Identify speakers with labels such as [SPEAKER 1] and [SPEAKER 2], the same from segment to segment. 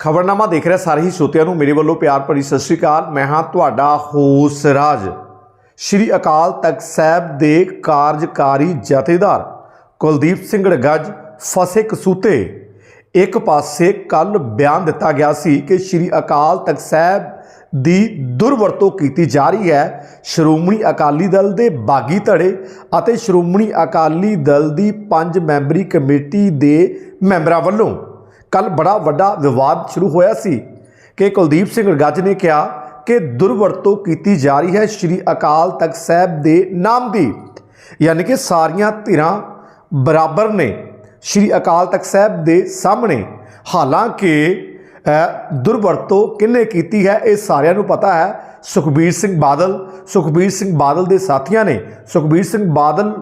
[SPEAKER 1] ਖਬਰਨਾਮਾ ਦੇਖ ਰਿਹਾ ਸਾਰੇ ਹੀ ਸਰੋਤਿਆਂ ਨੂੰ ਮੇਰੇ ਵੱਲੋਂ ਪਿਆਰ ਭਰੀ ਸਤਿ ਸ਼੍ਰੀ ਅਕਾਲ। ਮੈਂ ਹਾਂ ਤੁਹਾਡਾ ਹੋਸ ਰਾਜ। ਸ਼੍ਰੀ ਅਕਾਲ ਤਖਤ ਸਾਹਿਬ ਦੇ ਕਾਰਜਕਾਰੀ ਜਥੇਦਾਰ ਕੁਲਦੀਪ ਸਿੰਘ ਰਗਜ ਫਸੇ ਕਸੂਤੇ। ਇੱਕ ਪਾਸੇ ਕੱਲ ਬਿਆਨ ਦਿੱਤਾ ਗਿਆ ਸੀ ਕਿ ਸ਼੍ਰੀ ਅਕਾਲ ਤਖਤ ਸਾਹਿਬ ਦੀ ਦੁਰਵਰਤੋਂ ਕੀਤੀ ਜਾ ਰਹੀ ਹੈ। ਸ਼੍ਰੋਮਣੀ ਅਕਾਲੀ ਦਲ ਦੇ ਬਾਗੀ ਧੜੇ ਅਤੇ ਸ਼੍ਰੋਮਣੀ ਅਕਾਲੀ ਦਲ ਦੀ ਪੰਜ ਮੈਂਬਰੀ ਕਮੇਟੀ ਦੇ ਮੈਂਬਰਾਂ ਵੱਲੋਂ ਕੱਲ ਬੜਾ ਵੱਡਾ ਵਿਵਾਦ ਸ਼ੁਰੂ ਹੋਇਆ ਸੀ ਕਿ ਕੁਲਦੀਪ ਸਿੰਘ ਗੱਜ ਨੇ ਕਿਹਾ ਕਿ ਦੁਰਵਰਤੋਂ ਕੀਤੀ ਜਾ ਰਹੀ ਹੈ ਸ਼੍ਰੀ ਅਕਾਲ ਤਖਤ ਸਾਹਿਬ ਦੇ ਨਾਮ ਦੀ। ਯਾਨੀ ਕਿ ਸਾਰੀਆਂ ਧਿਰਾਂ ਬਰਾਬਰ ਨੇ ਸ਼੍ਰੀ ਅਕਾਲ ਤਖਤ ਸਾਹਿਬ ਦੇ ਸਾਹਮਣੇ। ਹਾਲਾਂਕਿ ਦੁਰਵਰਤੋਂ ਕਿੰਨੇ ਕੀਤੀ ਹੈ ਇਹ ਸਾਰਿਆਂ ਨੂੰ ਪਤਾ ਹੈ। ਸੁਖਬੀਰ ਸਿੰਘ ਬਾਦਲ, ਸੁਖਬੀਰ ਸਿੰਘ ਬਾਦਲ ਦੇ ਸਾਥੀਆਂ ਨੇ। ਸੁਖਬੀਰ ਸਿੰਘ ਬਾਦਲ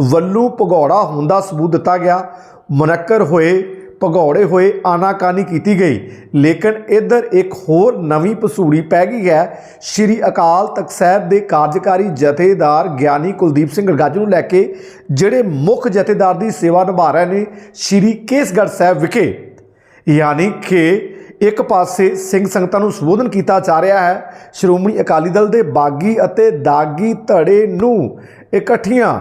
[SPEAKER 1] ਵੱਲੋਂ ਭਗੌੜਾ ਹੋਣ ਦਾ ਸਬੂਤ ਦਿੱਤਾ ਗਿਆ। ਮੁਨੱਕਰ ਹੋਏ ਭਗੌੜੇ ਹੋਏ ਆਨਾਕਾਨੀ ਕੀਤੀ ਗਈ। ਲੇਕਿਨ ਇੱਧਰ ਇੱਕ ਹੋਰ ਨਵੀਂ ਪਸੂੜੀ ਪੈ ਗਈ ਹੈ। ਸ਼੍ਰੀ ਅਕਾਲ ਤਖਤ ਸਾਹਿਬ ਦੇ ਕਾਰਜਕਾਰੀ ਜਥੇਦਾਰ ਗਿਆਨੀ ਕੁਲਦੀਪ ਸਿੰਘ ਗੱਜ ਨੂੰ ਲੈ ਕੇ ਜਿਹੜੇ ਮੁੱਖ ਜਥੇਦਾਰ ਦੀ ਸੇਵਾ ਨਿਭਾ ਰਹੇ ਨੇ ਸ਼੍ਰੀ ਕੇਸਗੜ੍ਹ ਸਾਹਿਬ ਵਿਖੇ। ਯਾਨੀ ਕਿ ਇੱਕ ਪਾਸੇ ਸਿੰਘ ਸੰਗਤਾਂ ਨੂੰ ਸੰਬੋਧਨ ਕੀਤਾ ਜਾ ਰਿਹਾ ਹੈ। ਸ਼੍ਰੋਮਣੀ ਅਕਾਲੀ ਦਲ ਦੇ ਬਾਗੀ ਅਤੇ ਦਾਗੀ ਧੜੇ ਨੂੰ ਇਕੱਠੀਆਂ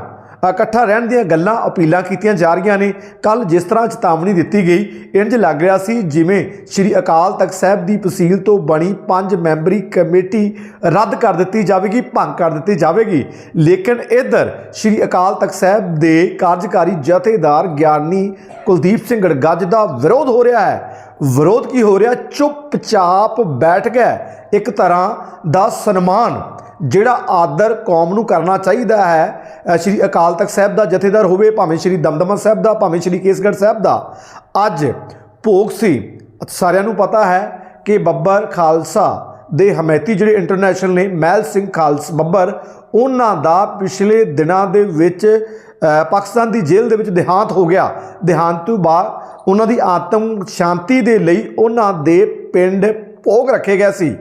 [SPEAKER 1] ਇਕੱਠਾ ਰਹਿਣ ਦੀਆਂ ਗੱਲਾਂ ਅਪੀਲਾਂ ਕੀਤੀਆਂ ਜਾ ਰਹੀਆਂ ਨੇ। ਕੱਲ ਜਿਸ ਤਰ੍ਹਾਂ ਚੇਤਾਵਨੀ ਦਿੱਤੀ ਗਈ, ਇੰਜ ਲੱਗ ਰਿਹਾ ਸੀ ਜਿਵੇਂ ਸ਼੍ਰੀ ਅਕਾਲ ਤਖਤ ਸਾਹਿਬ ਦੀ ਤਹਿਸੀਲ ਤੋਂ ਬਣੀ ਪੰਜ ਮੈਂਬਰੀ ਕਮੇਟੀ ਰੱਦ ਕਰ ਦਿੱਤੀ ਜਾਵੇਗੀ, ਭੰਗ ਕਰ ਦਿੱਤੀ ਜਾਵੇਗੀ। ਲੇਕਿਨ ਇੱਧਰ ਸ਼੍ਰੀ ਅਕਾਲ ਤਖਤ ਸਾਹਿਬ ਦੇ ਕਾਰਜਕਾਰੀ ਜਥੇਦਾਰ ਗਿਆਨੀ ਕੁਲਦੀਪ ਸਿੰਘ ਗੱਜ ਦਾ ਵਿਰੋਧ ਹੋ ਰਿਹਾ ਹੈ। ਵਿਰੋਧ ਕੀ ਹੋ ਰਿਹਾ? ਚੁੱਪਚਾਪ ਬੈਠ ਗਿਆ। ਇੱਕ ਤਰ੍ਹਾਂ ਦਾ ਸਨਮਾਨ ਜਿਹੜਾ ਆਦਰ ਕੌਮ ਨੂੰ ਕਰਨਾ ਚਾਹੀਦਾ ਹੈ ਸ਼੍ਰੀ ਅਕਾਲ ਤਖਤ ਸਾਹਿਬ ਦਾ ਜਥੇਦਾਰ ਹੋਵੇ, ਭਾਵੇਂ ਸ਼੍ਰੀ ਦਮਦਮਾ ਸਾਹਿਬ ਦਾ, ਭਾਵੇਂ ਸ਼੍ਰੀ ਕੇਸਗੜ੍ਹ ਸਾਹਿਬ ਦਾ। ਅੱਜ ਭੋਗ ਸੀ। ਸਾਰਿਆਂ ਨੂੰ ਪਤਾ ਹੈ ਕਿ ਬੱਬਰ ਖਾਲਸਾ ਦੇ ਹਮਾਇਤੀ ਜਿਹੜੇ ਇੰਟਰਨੈਸ਼ਨਲ ਨੇ, ਮਹਿਲ ਸਿੰਘ ਖਾਲਸ ਬੱਬਰ, ਉਹਨਾਂ ਦਾ ਪਿਛਲੇ ਦਿਨਾਂ ਦੇ ਵਿੱਚ ਪਾਕਿਸਤਾਨ ਦੀ ਜੇਲ੍ਹ ਦੇ ਵਿੱਚ ਦੇਹਾਂਤ ਹੋ ਗਿਆ। ਦੇਹਾਂਤ ਤੋਂ ਬਾਅਦ ਉਹਨਾਂ ਦੀ ਆਤਮ ਸ਼ਾਂਤੀ ਦੇ ਲਈ ਉਹਨਾਂ ਦੇ ਪਿੰਡ ਭੋਗ ਰੱਖੇ ਗਏ ਸੀ।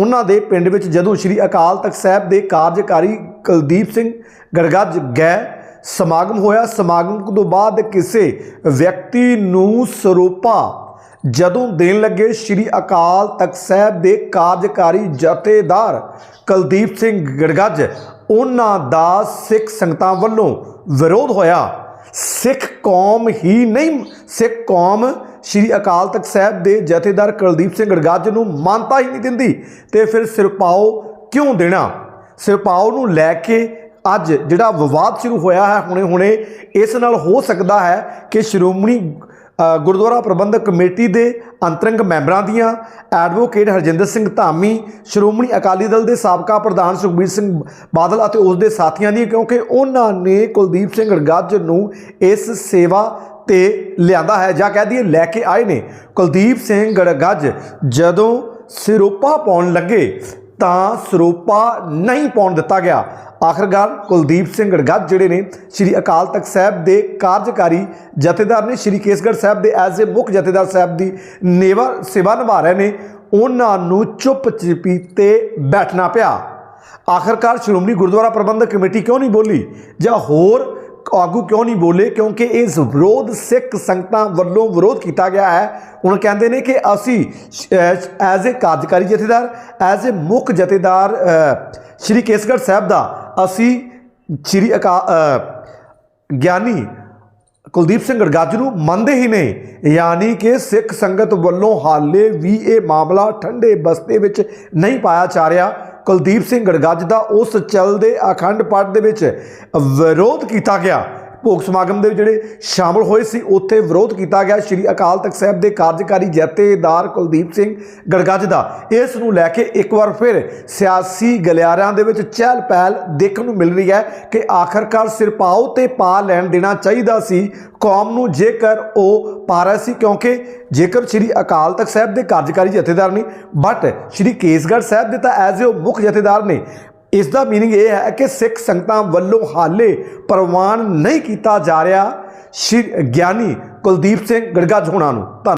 [SPEAKER 1] ਉਹਨਾਂ ਦੇ ਪਿੰਡ ਵਿੱਚ ਜਦੋਂ ਸ਼੍ਰੀ ਅਕਾਲ ਤਖਤ ਸਾਹਿਬ ਦੇ ਕਾਰਜਕਾਰੀ ਕੁਲਦੀਪ ਸਿੰਘ ਗੜਗੱਜ ਗਏ, ਸਮਾਗਮ ਹੋਇਆ। ਸਮਾਗਮ ਤੋਂ ਬਾਅਦ ਕਿਸੇ ਵਿਅਕਤੀ ਨੂੰ ਸਰੂਪਾ ਜਦੋਂ ਦੇਣ ਲੱਗੇ, ਸ਼੍ਰੀ ਅਕਾਲ ਤਖਤ ਸਾਹਿਬ ਦੇ ਕਾਰਜਕਾਰੀ ਜਥੇਦਾਰ ਕੁਲਦੀਪ ਸਿੰਘ ਗੜਗੱਜ ਉਹਨਾਂ ਦਾ ਸਿੱਖ ਸੰਗਤਾਂ ਵੱਲੋਂ ਵਿਰੋਧ ਹੋਇਆ। ਸਿੱਖ ਕੌਮ ਹੀ ਨਹੀਂ, ਸਿੱਖ ਕੌਮ ਸ਼੍ਰੀ ਅਕਾਲ ਤਖਤ ਸਾਹਿਬ ਦੇ ਜਥੇਦਾਰ ਕੁਲਦੀਪ ਸਿੰਘ ਗੜਗੱਜ ਨੂੰ ਮਾਨਤਾ ਹੀ ਨਹੀਂ ਦਿੰਦੀ ਤੇ ਫਿਰ ਸਿਰਪਾਓ ਕਿਉਂ ਦੇਣਾ? ਸਿਰਪਾਓ ਨੂੰ ਲੈ ਕੇ ਅੱਜ ਜਿਹੜਾ ਵਿਵਾਦ ਸ਼ੁਰੂ ਹੋਇਆ ਹੈ ਹੁਣੇ ਹੁਣੇ ਇਸ ਨਾਲ ਹੋ ਸਕਦਾ ਹੈ ਕਿ ਸ਼੍ਰੋਮਣੀ ਗੁਰਦੁਆਰਾ ਪ੍ਰਬੰਧਕ ਕਮੇਟੀ ਦੇ ਅੰਤਰੰਗ ਮੈਂਬਰਾਂ ਦੀਆਂ, ਐਡਵੋਕੇਟ ਹਰਜਿੰਦਰ ਸਿੰਘ ਧਾਮੀ, ਸ਼੍ਰੋਮਣੀ ਅਕਾਲੀ ਦਲ ਦੇ ਸਾਬਕਾ ਪ੍ਰਧਾਨ ਸੁਖਬੀਰ ਸਿੰਘ ਬਾਦਲ ਅਤੇ ਉਸ ਦੇ ਸਾਥੀਆਂ ਦੀ, ਕਿਉਂਕਿ ਉਹਨਾਂ ਨੇ ਕੁਲਦੀਪ ਸਿੰਘ ਗੱਜ ਨੂੰ ਇਸ ਸੇਵਾ ਤੇ ਲਿਆਂਦਾ ਹੈ, ਜਾਂ ਕਹਿ ਦਈਏ ਲੈ ਕੇ ਆਏ ਨੇ। ਕੁਲਦੀਪ ਸਿੰਘ ਗੜਗੱਜ ਜਦੋਂ ਸਿਰੋਪਾ ਪਾਉਣ ਲੱਗੇ ਤਾਂ ਸਰੋਪਾ ਨਹੀਂ ਪਾਉਣ ਦਿੱਤਾ ਗਿਆ। ਆਖਰਕਾਰ ਕੁਲਦੀਪ ਸਿੰਘ ਗੜਗੱਜ ਜਿਹੜੇ ਨੇ, ਸ਼੍ਰੀ ਅਕਾਲ ਤਖਤ ਸਾਹਿਬ ਦੇ ਕਾਰਜਕਾਰੀ ਜਥੇਦਾਰ ਨੇ, ਸ਼੍ਰੀ ਕੇਸਗੜ੍ਹ ਸਾਹਿਬ ਦੇ ਐਜ਼ ਏ ਮੁੱਖ ਜਥੇਦਾਰ ਸਾਹਿਬ ਦੀ ਨੇਵਾ ਸੇਵਾ ਨਿਭਾ ਰਹੇ ਨੇ, ਉਹਨਾਂ ਨੂੰ ਚੁੱਪ ਚਪੀਤੇ ਬੈਠਣਾ ਪਿਆ। ਆਖਰਕਾਰ ਸ਼੍ਰੋਮਣੀ ਗੁਰਦੁਆਰਾ ਪ੍ਰਬੰਧਕ ਕਮੇਟੀ ਕਿਉਂ ਨਹੀਂ ਬੋਲੀ? ਜਾਂ ਹੋਰ ਆਗੂ ਕਿਉਂ ਨਹੀਂ ਬੋਲੇ? ਕਿਉਂਕਿ ਇਹ ਵਿਰੋਧ ਸਿੱਖ ਸੰਗਤਾਂ ਵੱਲੋਂ ਵਿਰੋਧ ਕੀਤਾ ਗਿਆ ਹੈ। ਹੁਣ ਕਹਿੰਦੇ ਨੇ ਕਿ ਅਸੀਂ ਐਜ਼ ਏ ਕਾਰਜਕਾਰੀ ਜਥੇਦਾਰ ਐਜ਼ ਏ ਮੁੱਖ ਜਥੇਦਾਰ ਸ਼੍ਰੀ ਕੇਸਗੜ੍ਹ ਸਾਹਿਬ ਦਾ ਅਸੀਂ ਸ਼੍ਰੀ ਅਕਾ ਗਿਆਨੀ ਕੁਲਦੀਪ ਸਿੰਘ ਗੜਗੱਜ ਨੂੰ ਮੰਨਦੇ ਹੀ ਨੇ। ਯਾਨੀ ਕਿ ਸਿੱਖ ਸੰਗਤ ਵੱਲੋਂ ਹਾਲੇ ਵੀ ਇਹ ਮਾਮਲਾ ਠੰਡੇ ਬਸਤੇ ਵਿੱਚ ਨਹੀਂ ਪਾਇਆ ਜਾ ਰਿਹਾ। ਕੁਲਦੀਪ ਸਿੰਘ ਗੜਗੱਜ ਦਾ ਉਸ ਚੱਲਦੇ ਅਖੰਡ ਪਾਠ ਦੇ ਵਿੱਚ ਵਿਰੋਧ ਕੀਤਾ ਗਿਆ। ਭੋਗ ਸਮਾਗਮ ਦੇ ਜਿਹੜੇ ਸ਼ਾਮਲ ਹੋਏ ਸੀ, ਉੱਥੇ ਵਿਰੋਧ ਕੀਤਾ ਗਿਆ। ਸ਼੍ਰੀ ਅਕਾਲ ਤਖਤ ਸਾਹਿਬ ਦੇ ਕਾਰਜਕਾਰੀ ਜਥੇਦਾਰ ਕੁਲਦੀਪ ਸਿੰਘ ਗੜਗੱਜ ਦਾ ਇਸ ਨੂੰ ਲੈ ਕੇ ਇੱਕ ਵਾਰ ਫਿਰ ਸਿਆਸੀ ਗਲਿਆਰਿਆਂ ਦੇ ਵਿੱਚ ਚਹਿਲ ਪਹਿਲ ਦੇਖਣ ਨੂੰ ਮਿਲ ਰਹੀ ਹੈ ਕਿ ਆਖਰਕਾਰ ਸਿਰਪਾਓ ਤੇ ਪਾ ਲੈਣ ਦੇਣਾ ਚਾਹੀਦਾ ਸੀ। ਕੌਮ ਨੂੰ ਜੇਕਰ ਉਹ ਪਾ ਰਿਹਾ ਸੀ, ਕਿਉਂਕਿ ਜੇਕਰ ਸ਼੍ਰੀ ਅਕਾਲ ਤਖਤ ਸਾਹਿਬ ਦੇ ਕਾਰਜਕਾਰੀ ਜਥੇਦਾਰ ਨੇ ਬਟ ਸ਼੍ਰੀ ਕੇਸਗੜ੍ਹ ਸਾਹਿਬ ਦੇ ਤਾਂ ਐਜ਼ ਏ ਉਹ ਮੁੱਖ ਜਥੇਦਾਰ ਨੇ ਇਸ ਦਾ ਮੀਨਿੰਗ ਇਹ ਹੈ ਕਿ ਸਿੱਖ ਸੰਗਤਾਂ ਵੱਲੋਂ ਹਾਲੇ ਪ੍ਰਵਾਨ ਨਹੀਂ ਕੀਤਾ ਜਾ ਰਿਹਾ। ਸ਼੍ਰੀ ਗਿਆਨੀ ਕੁਲਦੀਪ ਸਿੰਘ ਗੜਗਾ ਹੋਣਾ ਨੂੰ ਧੰਨ